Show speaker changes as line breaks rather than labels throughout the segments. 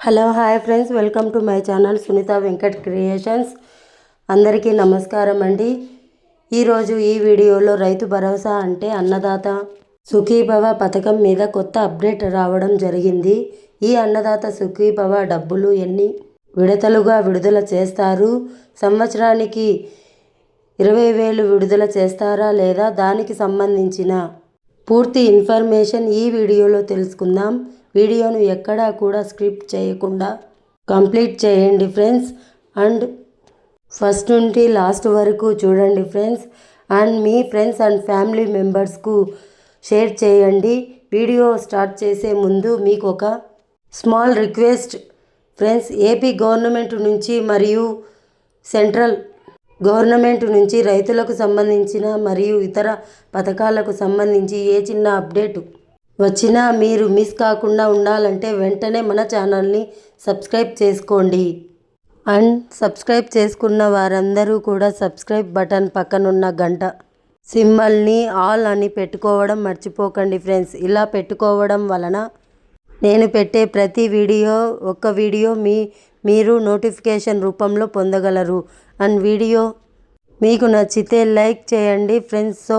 Hello hi friends. Welcome to my channel Sunitha Venkat creations. అందరికీ నమస్కారం అండి. ఈరోజు ఈ వీడియోలో రైతు భరోసా అంటే అన్నదాత సుఖీభవ పథకం మీద కొత్త అప్డేట్ రావడం జరిగింది. ఈ అన్నదాత సుఖీభవ డబ్బులు ఎన్ని విడతలుగా విడుదల చేస్తారు? సంవత్సరానికి ఇరవై వేలు విడుదల చేస్తారా లేదా? దానికి సంబంధించిన పూర్తి ఇన్ఫర్మేషన్ ఈ వీడియోలో తెలుసుకుందాం. వీడియోను ఎక్కడా కూడా స్క్రిప్ట్ చేయకుండా కంప్లీట్ చేయండి ఫ్రెండ్స్. అండ్ ఫస్ట్ నుండి లాస్ట్ వరకు చూడండి ఫ్రెండ్స్. అండ్ మీ ఫ్రెండ్స్ అండ్ ఫ్యామిలీ మెంబర్స్కు షేర్ చేయండి. వీడియో స్టార్ట్ చేసే ముందు మీకు ఒక small request. Friends AP government నుంచి మరియు సెంట్రల్ గవర్నమెంట్ నుంచి రైతులకు సంబంధించిన మరియు ఇతర పథకాలకు సంబంధించి ఏ చిన్న అప్డేట్ వచ్చినా మీరు మిస్ కాకుండా ఉండాలంటే వెంటనే మన ఛానల్ని సబ్స్క్రైబ్ చేసుకోండి. అండ్ సబ్స్క్రైబ్ చేసుకున్న వారందరూ కూడా సబ్స్క్రైబ్ బటన్ పక్కనున్న గంట సింబల్ని ఆల్ అని పెట్టుకోవడం మర్చిపోకండి ఫ్రెండ్స్. ఇలా పెట్టుకోవడం వలన నేను పెట్టే ప్రతి వీడియో ఒక్క వీడియో మీ మీరు నోటిఫికేషన్ రూపంలో పొందగలరు. అండ్ వీడియో మీకు నచ్చితే లైక్ చేయండి ఫ్రెండ్స్. సో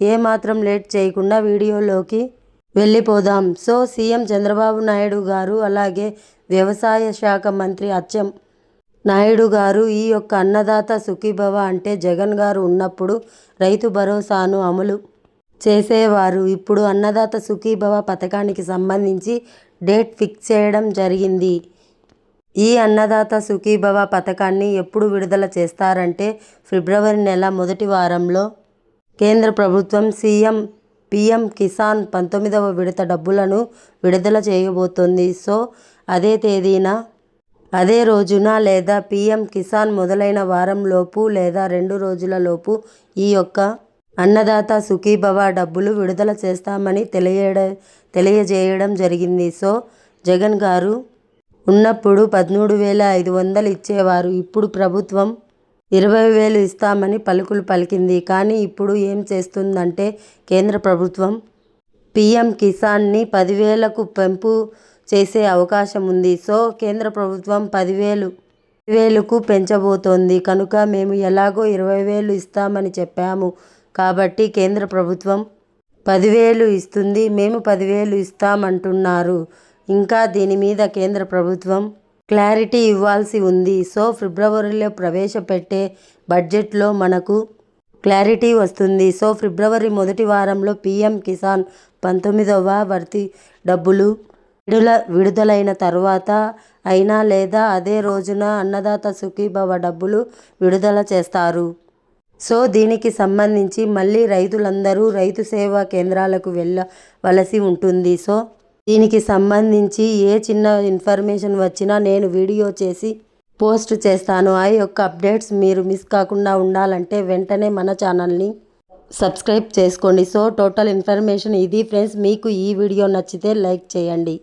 ఏమాత్రం లేట్ చేయకుండా వీడియోలోకి వెళ్ళిపోదాం. సో సీఎం చంద్రబాబు నాయుడు గారు అలాగే వ్యవసాయ శాఖ మంత్రి అచ్చం నాయుడు గారు ఈ యొక్క అన్నదాత సుఖీభవ అంటే జగన్ గారు ఉన్నప్పుడు రైతు భరోసాను అమలు చేసేవారు. ఇప్పుడు అన్నదాత సుఖీభవ పథకానికి సంబంధించి డేట్ ఫిక్స్ చేయడం జరిగింది. ఈ అన్నదాత సుఖీభవ పథకాన్ని ఎప్పుడు విడుదల చేస్తారంటే ఫిబ్రవరి నెల మొదటి వారంలో. కేంద్ర ప్రభుత్వం సీఎం పీఎం కిసాన్ పంతొమ్మిదవ విడత డబ్బులను విడుదల చేయబోతోంది. సో అదే తేదీన అదే రోజున లేదా పీఎం కిసాన్ మొదలైన వారంలోపు లేదా రెండు రోజులలోపు ఈ యొక్క అన్నదాత సుఖీభవ డబ్బులు విడుదల చేస్తామని తెలియడ తెలియజేయడం జరిగింది. సో జగన్ గారు ఉన్నప్పుడు పదమూడు వేల ఐదు వందలు ఇచ్చేవారు. ఇప్పుడు ప్రభుత్వం ఇరవై వేలు ఇస్తామని పలుకులు పలికింది. కానీ ఇప్పుడు ఏం చేస్తుందంటే కేంద్ర ప్రభుత్వం పీఎం కిసాన్ని పదివేలకు పెంపు చేసే అవకాశం ఉంది. సో కేంద్ర ప్రభుత్వం పదివేలు వేలకు పెంచబోతోంది. కనుక మేము ఎలాగో ఇరవై వేలు ఇస్తామని చెప్పాము. కాబట్టి కేంద్ర ప్రభుత్వం పదివేలు ఇస్తుంది. మేము పదివేలు ఇస్తామంటున్నారు. ఇంకా దీని మీద కేంద్ర ప్రభుత్వం క్లారిటీ ఇవ్వాల్సి ఉంది. సో ఫిబ్రవరిలో ప్రవేశపెట్టే బడ్జెట్లో మనకు క్లారిటీ వస్తుంది. సో ఫిబ్రవరి మొదటి వారంలో పీఎం కిసాన్ పంతొమ్మిదవ వర్తి డబ్బులు విడుదల విడుదలైన తర్వాత అయినా లేదా అదే రోజున అన్నదాత సుఖీభవ డబ్బులు విడుదల చేస్తారు. సో దీనికి సంబంధించి మళ్ళీ రైతులందరూ రైతు సేవా కేంద్రాలకు వెళ్ళవలసి ఉంటుంది. సో దీనికి సంబంధించి ఏ చిన్న ఇన్ఫర్మేషన్ వచ్చినా నేను వీడియో చేసి పోస్ట్ చేస్తాను. ఆ యొక్క అప్డేట్స్ మీరు మిస్ కాకుండా ఉండాలంటే వెంటనే మన ఛానల్ని సబ్స్క్రైబ్ చేసుకోండి. సో టోటల్ ఇన్ఫర్మేషన్ ఇది ఫ్రెండ్స్. మీకు ఈ వీడియో నచ్చితే లైక్ చేయండి.